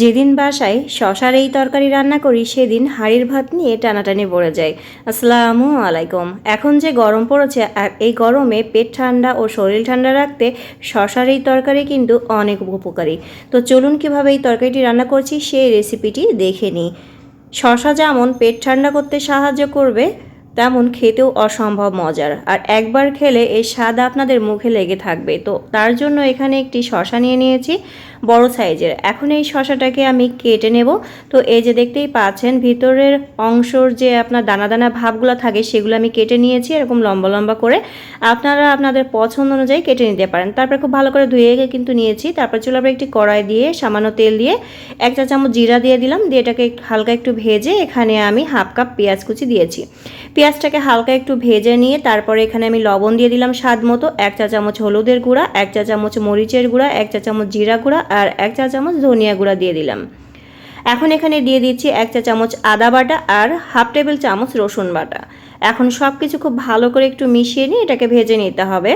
যেদিন বাসায় শশার এই তরকারি রান্না করি, সেদিন হাঁড়ির ভাত নিয়ে টানাটানি পড়ে যায়। আসসালামু আলাইকুম। এখন যে গরম পড়েছে এই গরমে পেট ঠান্ডা ও শরীর ঠান্ডা রাখতে শশার এই তরকারি কিন্তু অনেক উপকারী। তো চলুন কীভাবে এই তরকারিটি রান্না করছি, সেই রেসিপিটি দেখে নিই। শশা যেমন পেট ঠান্ডা করতে সাহায্য করবে তেমন খেতেও অসম্ভব মজার। আর একবার খেলে এই স্বাদ আপনাদের মুখে লেগে থাকবে। তো তার জন্য এখানে একটি শশা নিয়ে নিয়েছি, বড় সাইজের। এখন এই শশাটাকে আমি কেটে নেব। তো এই যে দেখতেই পাচ্ছেন, ভিতরের অংশর যে আপনার দানা দানা ভাবগুলো থাকে, সেগুলো আমি কেটে নিয়েছি এরকম লম্বা লম্বা করে। আপনারা আপনাদের পছন্দ অনুযায়ী কেটে নিতে পারেন। তারপরে খুব ভালো করে ধুয়ে কিন্তু নিয়েছি। তারপর উপরে একটি কড়াই দিয়ে সামান্য তেল দিয়ে এক চা চামচ জিরা দিয়ে দিলাম। দিয়ে এটাকে হালকা একটু ভেজে এখানে আমি হাফ কাপ পেঁয়াজ কুচি দিয়েছি। পেঁয়াজটাকে হালকা একটু ভেজে নিয়ে তারপরে এখানে আমি লবণ দিয়ে দিলাম স্বাদ মতো, এক চা চামচ হলুদের গুঁড়া, এক চা চামচ মরিচের গুঁড়া, এক চা চামচ জিরা গুঁড়া আর এক চা চামচ ধনিয়া গুঁড়া দিয়ে দিলাম। এখন এখানে দিয়ে দিচ্ছি এক চা চামচ আদা বাটা আর হাফ টেবিল চামচ রসুন বাটা। এখন সব কিছু খুব ভালো করে একটু মিশিয়ে নিয়ে এটাকে ভেজে নিতে হবে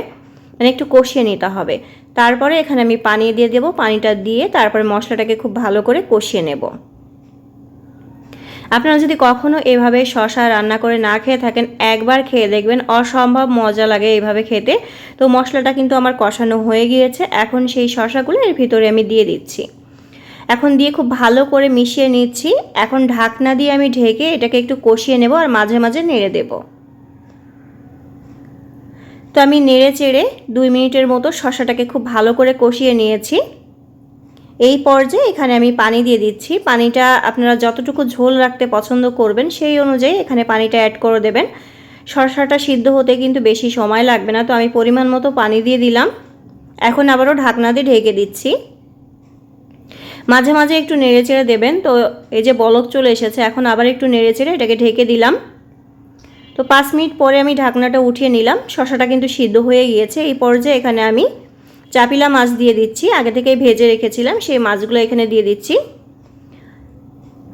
মানে একটু কষিয়ে নিতে হবে। তারপরে এখানে আমি পানি দিয়ে দেবো, পানিটা দিয়ে তারপরে মশলাটাকে খুব ভালো করে কষিয়ে নেব। আপনারা যদি কখনো এভাবে শশা রান্না করে না খেয়ে থাকেন, একবার খেয়ে দেখবেন অসম্ভব মজা লাগে এইভাবে খেতে। তো মশলাটা কিন্তু আমার কষানো হয়ে গিয়েছে, এখন সেই শশাগুলো এর ভিতরে আমি দিয়ে দিচ্ছি। এখন দিয়ে খুব ভালো করে মিশিয়ে নিচ্ছি। এখন ঢাকনা দিয়ে আমি ঢেকে এটাকে একটু কষিয়ে নেব আর মাঝে মাঝে নেড়ে দেব। তো আমি নেড়ে চেড়ে দুই মিনিটের মতো শশাটাকে খুব ভালো করে কষিয়ে নিয়েছি। এই পর্যায়ে এখানে আমি পানি দিয়ে দিচ্ছি। পানিটা আপনারা যতটুকু ঝোল রাখতে পছন্দ করবেন, সেই অনুযায়ী এখানে পানিটা অ্যাড করে দেবেন। শসাটা সিদ্ধ হতে কিন্তু বেশি সময় লাগবে না, তো আমি পরিমাণ মতো পানি দিয়ে দিলাম। এখন আবারও ঢাকনা দিয়ে ঢেকে দিচ্ছি। মাঝে মাঝে একটু নেড়ে চেড়ে দেবেন, তো এই যে বলক চলে এসেছে, এখন আবার একটু নেড়ে চেড়ে এটাকে ঢেকে দিলাম। তো পাঁচ মিনিট পরে আমি ঢাকনাটা উঠিয়ে নিলাম শশাটা কিন্তু সিদ্ধ হয়ে গিয়েছে। এই পর্যায়ে এখানে আমি চাপিলা মাছ দিয়ে দিচ্ছি। আগে থেকেই ভেজে রেখেছিলাম, সেই মাছগুলো এখানে দিয়ে দিচ্ছি।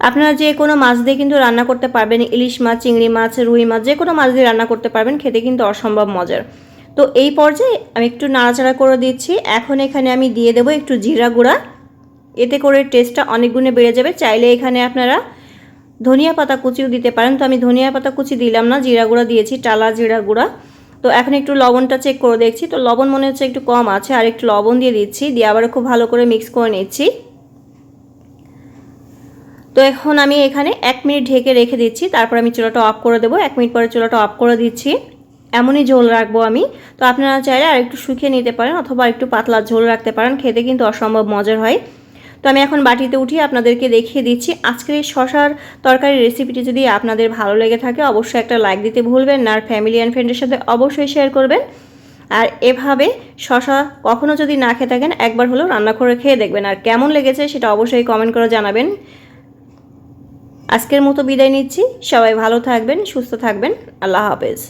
আপনারা যে কোনো মাছ দিয়ে কিন্তু রান্না করতে পারবেন, ইলিশ মাছ, চিংড়ি মাছ, রুই মাছ, যে কোনো মাছ দিয়ে রান্না করতে পারবেন, খেতে কিন্তু অসম্ভব মজার। তো এই পর্যায়ে আমি একটু নাড়াচাড়া করে দিচ্ছি। এখন এখানে আমি দিয়ে দেবো একটু জিরা গুঁড়া। এতে করে টেস্টটা অনেক গুণে বেড়ে যাবে। চাইলে এখানে আপনারা ধনিয়া পাতা কুচিও দিতে পারেন। তো আমি ধনিয়া পাতা কুচি দিলাম না, জিরা গুঁড়া দিয়েছি, টালা জিরা গুঁড়া। তো এখন একটু লবণটা চেক করে দেখছি। তো লবণ মনে হচ্ছে একটু কম আছে, আর একটু লবণ দিয়ে দিচ্ছি। দিয়ে আবার খুব ভালো করে মিক্স করে নিচ্ছি। তো এখন আমি এখানে এক মিনিট ঢেকে রেখে দিচ্ছি। তারপর আমি চুলাটা অফ করে দেবো। এক মিনিট পরে চুলাটা অফ করে দিচ্ছি। এমনই ঝোল রাখব আমি। তো আপনারা চাইলে আর একটু শুকিয়ে নিতে পারেন, অথবা একটু পাতলা ঝোল রাখতে পারেন। খেতে কিন্তু অসম্ভব মজার হয়। তো আমি এখন বাটিতে উঠিয়ে আপনাদেরকে দেখিয়ে দিচ্ছি। আজকের এই শশার তরকারি রেসিপিটি যদি আপনাদের ভালো লেগে থাকে, অবশ্যই একটা লাইক দিতে ভুলবেন না, আর ফ্যামিলি অ্যান্ড ফ্রেন্ডের সাথে অবশ্যই শেয়ার করবেন। আর এভাবে শশা কখনো যদি না খেয়ে থাকেন, একবার হলেও রান্না করে খেয়ে দেখবেন। আর কেমন লেগেছে সেটা অবশ্যই কমেন্ট করে জানাবেন। আজকের মতো বিদায় নিচ্ছি। সবাই ভালো থাকবেন, সুস্থ থাকবেন। আল্লাহ হাফেজ।